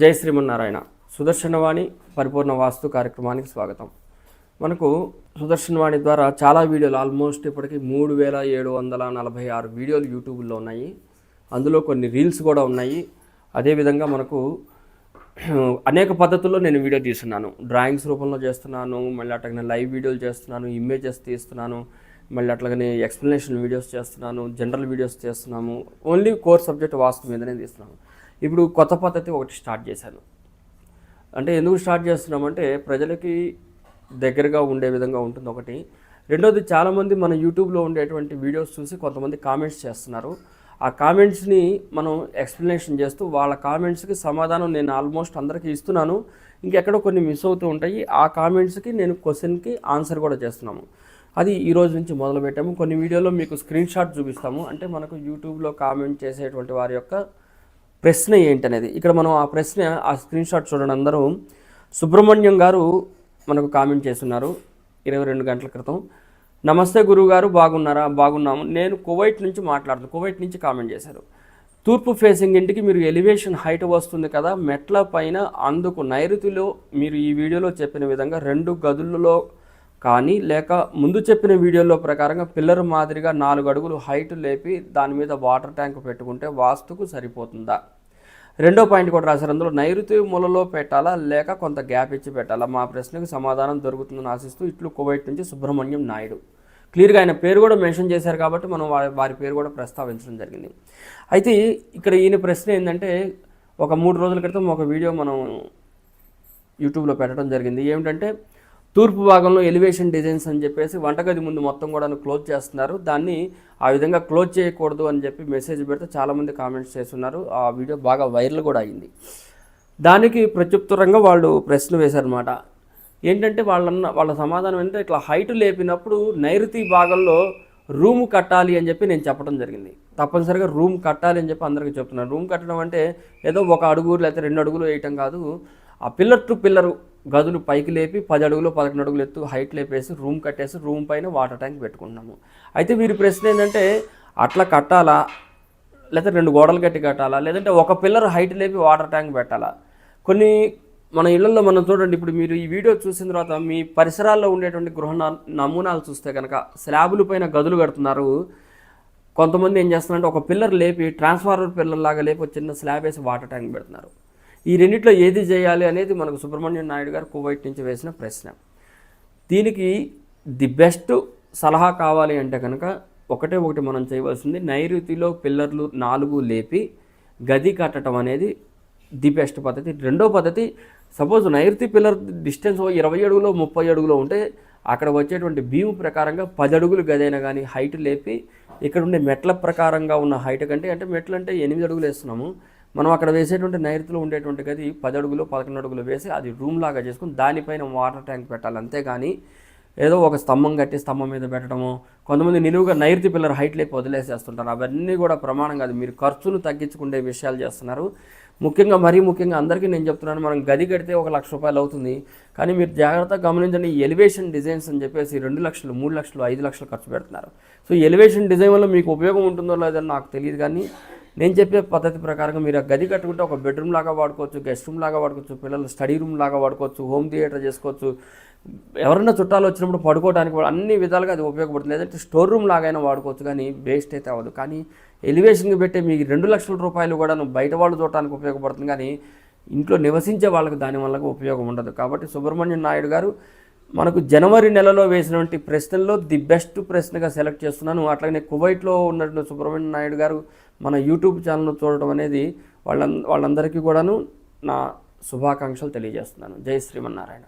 జై శ్రీమన్నారాయణ. సుదర్శనవాణి పరిపూర్ణ వాస్తు కార్యక్రమానికి స్వాగతం. మనకు సుదర్శనవాణి ద్వారా చాలా వీడియోలు ఆల్మోస్ట్ ఇప్పటికి మూడు వేల ఏడు వందల నలభై ఆరు వీడియోలు యూట్యూబ్లో ఉన్నాయి. అందులో కొన్ని రీల్స్ కూడా ఉన్నాయి. అదేవిధంగా మనకు అనేక పద్ధతుల్లో నేను వీడియో తీస్తున్నాను. డ్రాయింగ్స్ రూపంలో చేస్తున్నాను మళ్ళీ అట్లాగే లైవ్ వీడియోలు చేస్తున్నాను ఇమేజెస్ తీస్తున్నాను మళ్ళీ అట్లాగనే ఎక్స్ప్లెనేషన్ వీడియోస్ చేస్తున్నాను జనరల్ వీడియోస్ చేస్తున్నాము. ఓన్లీ కోర్ సబ్జెక్ట్ వాస్తు మీదనే తీస్తున్నాను. ఇప్పుడు కొత్త పద్ధతి ఒకటి స్టార్ట్ చేశాను. అంటే ఎందుకు స్టార్ట్ చేస్తున్నామంటే ప్రజలకి దగ్గరగా ఉండే విధంగా ఉంటుంది ఒకటి. రెండోది చాలామంది మన యూట్యూబ్లో ఉండేటువంటి వీడియోస్ చూసి కొంతమంది కామెంట్స్ చేస్తున్నారు. ఆ కామెంట్స్ని మనం ఎక్స్ప్లెనేషన్ చేస్తూ వాళ్ళ కామెంట్స్కి సమాధానం నేను ఆల్మోస్ట్ అందరికీ ఇస్తున్నాను. ఇంకెక్కడో కొన్ని మిస్ అవుతూ ఉంటాయి. ఆ కామెంట్స్కి నేను క్వశ్చన్కి ఆన్సర్ కూడా చేస్తున్నాము. అది ఈ రోజు నుంచి మొదలు పెట్టాము కొన్ని వీడియోలో మీకు స్క్రీన్ షాట్ చూపిస్తాము. అంటే మనకు యూట్యూబ్లో కామెంట్ చేసేటువంటి వారి యొక్క ప్రశ్న ఏంటనేది. ఇక్కడ మనం ఆ ప్రశ్న ఆ స్క్రీన్ షాట్ చూడండి అందరూ. సుబ్రహ్మణ్యం గారు మనకు కామెంట్ చేస్తున్నారు ఇరవై రెండు గంటల క్రితం. నమస్తే గురువు గారు బాగున్నారా? బాగున్నాము. నేను కువైట్ నుంచి మాట్లాడుతున్నాను కువైట్ నుంచి కామెంట్ చేశారు. తూర్పు ఫేసింగ్ ఇంటికి మీరు ఎలివేషన్ హైట్ వస్తుంది కదా మెట్ల పైన అందుకు నైరుతిలో మీరు ఈ వీడియోలో చెప్పిన విధంగా రెండు గదులలో కానీ లేక ముందు చెప్పిన వీడియోలో ప్రకారంగా పిల్లర్ మాదిరిగా నాలుగు అడుగులు హైట్ లేపి దాని మీద వాటర్ ట్యాంక్ పెట్టుకుంటే వాస్తుకు సరిపోతుందా? రెండో పాయింట్ కూడా రాశారు. అందులో నైరుతి మూలలో పెట్టాలా లేక కొంత గ్యాప్ ఇచ్చి పెట్టాలా? మా ప్రశ్నకు సమాధానం దొరుకుతుందని ఆశిస్తూ ఇట్లు కువైట్ నుంచి సుబ్రహ్మణ్యం నాయుడు. క్లియర్గా ఆయన పేరు కూడా మెన్షన్ చేశారు కాబట్టి మనం వారి వారి పేరు కూడా ప్రస్తావించడం జరిగింది. అయితే ఇక్కడ ఈయన ప్రశ్న ఏంటంటే ఒక మూడు రోజుల క్రితం ఒక వీడియో మనం యూట్యూబ్లో పెట్టడం జరిగింది. ఏమిటంటే తూర్పు భాగంలో ఎలివేషన్ డిజైన్స్ అని చెప్పేసి వంటగది ముందు మొత్తం కూడా క్లోజ్ చేస్తున్నారు. దాన్ని ఆ విధంగా క్లోజ్ చేయకూడదు అని చెప్పి మెసేజ్ పెడితే చాలామంది కామెంట్స్ చేస్తున్నారు. ఆ వీడియో బాగా వైరల్ కూడా అయింది. దానికి ప్రత్యుత్తరంగా వాళ్ళు ప్రశ్న వేశారనమాట ఏంటంటే వాళ్ళన్న వాళ్ళ సమాధానం ఏంటంటే ఇట్లా హైట్ లేపినప్పుడు నైరుతి భాగంలో రూమ్ కట్టాలి అని చెప్పి నేను చెప్పడం జరిగింది. తప్పనిసరిగా రూమ్ కట్టాలి అని చెప్పి అందరికీ చెప్తున్నాను రూమ్ కట్టడం అంటే ఏదో ఒక అడుగు లేకపోతే రెండు అడుగులు వేయటం కాదు. ఆ పిల్లర్ టు పిల్లరు గదులు పైకి లేపి పది అడుగులు పదకొండు అడుగులు ఎత్తు హైట్ లేపేసి రూమ్ కట్టేసి రూమ్ పైన వాటర్ ట్యాంక్ పెట్టుకుంటున్నాము అయితే వీరి ప్రశ్న ఏంటంటే అట్లా కట్టాలా? లేదా రెండు గోడలు కట్టి కట్టాలా? లేదంటే ఒక పిల్లర్ హైట్ లేపి వాటర్ ట్యాంక్ పెట్టాలా? కొన్ని మన ఇళ్ళలో మనం చూడండి ఇప్పుడు మీరు ఈ వీడియో చూసిన తర్వాత మీ పరిసరాల్లో ఉండేటువంటి గృహ నమూనాలు చూస్తే కనుక స్లాబుల పైన గదులు కడుతున్నారు. కొంతమంది ఏం చేస్తున్నారంటే ఒక పిల్లర్ లేపి ట్రాన్స్ఫార్మర్ పిల్లర్ లాగా లేపి చిన్న స్లాబ్ వేసి వాటర్ ట్యాంక్ పెడుతున్నారు. ఈ రెండిట్లో ఏది చేయాలి అనేది మనకు సుబ్రహ్మణ్యం నాయుడు గారు కువైట్ నుంచి వేసిన ప్రశ్న. దీనికి ది బెస్ట్ సలహా కావాలి అంటే కనుక ఒకటే ఒకటి మనం చేయవలసింది. నైరుతిలో పిల్లర్లు నాలుగు లేపి గది కట్టడం అనేది ది బెస్ట్ పద్ధతి. రెండో పద్ధతి సపోజ్ నైరుతి పిల్లర్ డిస్టెన్స్ ఇరవై అడుగులో ముప్పై అడుగులో ఉంటే అక్కడ వచ్చేటువంటి భీము ప్రకారంగా పది అడుగులు గదైనా కానీ హైట్ లేపి ఇక్కడ ఉండే మెట్ల ప్రకారంగా ఉన్న హైట్ కంటే అంటే మెట్లు అంటే ఎనిమిది అడుగులు వేస్తున్నాము. మనం అక్కడ వేసేటువంటి నైరుతిలో ఉండేటువంటి గది పది అడుగులు పదకొండు అడుగులు వేసి అది రూమ్ లాగా చేసుకుని దానిపైన వాటర్ ట్యాంక్ పెట్టాలి. అంతేగాని ఏదో ఒక స్తంభం కట్టి స్తంభం మీద పెట్టడము కొంతమంది నిలువుగా నైరుతి పిల్లర్ హైట్ లేపి వదిలేసేస్తుంటారు. అవన్నీ కూడా ప్రమాణం కాదు. మీరు ఖర్చును తగ్గించుకునే విషయాలు చేస్తున్నారు. ముఖ్యంగా మరీ ముఖ్యంగా అందరికీ నేను చెప్తున్నాను మనం గది కడితే ఒక లక్ష రూపాయలు అవుతుంది. కానీ మీరు జాగ్రత్తగా గమనించండి ఎలివేషన్ డిజైన్స్ అని చెప్పేసి రెండు లక్షలు మూడు లక్షలు ఐదు లక్షలు ఖర్చు పెడుతున్నారు. సో ఎలివేషన్ డిజైన్ వల్ల మీకు ఉపయోగం ఉంటుందో లేదో నాకు తెలియదు కానీ నేను చెప్పే పద్ధతి ప్రకారంగా మీరు ఆ గది కట్టుకుంటే ఒక బెడ్రూమ్ లాగా వాడుకోవచ్చు గెస్ట్ రూమ్ లాగా వాడుకోవచ్చు పిల్లలు స్టడీ రూమ్ లాగా వాడుకోవచ్చు హోమ్ థియేటర్ చేసుకోవచ్చు. ఎవరైనా చుట్టాలు వచ్చినప్పుడు పడుకోవడానికి కూడా అన్ని విధాలుగా అది ఉపయోగపడుతుంది. లేదంటే స్టోర్ రూమ్ లాగైనా వాడుకోవచ్చు కానీ వేస్ట్ అయితే అవ్వదు. కానీ ఎలివేషన్కి పెట్టే మీకు రెండు లక్షల రూపాయలు కూడా బయట వాళ్ళు చూడటానికి ఉపయోగపడుతుంది కానీ ఇంట్లో నివసించే వాళ్ళకి దాని వల్ల ఉపయోగం ఉండదు. కాబట్టి సుబ్రహ్మణ్యం నాయుడు గారు మనకు జనవరి నెలలో వేసినటువంటి ప్రశ్నల్లో ది బెస్ట్ ప్రశ్నగా సెలెక్ట్ చేస్తున్నాను. అట్లాగే కువైట్లో ఉన్నటువంటి సుబ్రహ్మణ్యం నాయుడు గారు మన యూట్యూబ్ ఛానల్ చూడటం అనేది వాళ్ళ వాళ్ళందరికీ కూడాను నా శుభాకాంక్షలు తెలియజేస్తున్నాను. జై శ్రీమన్నారాయణ.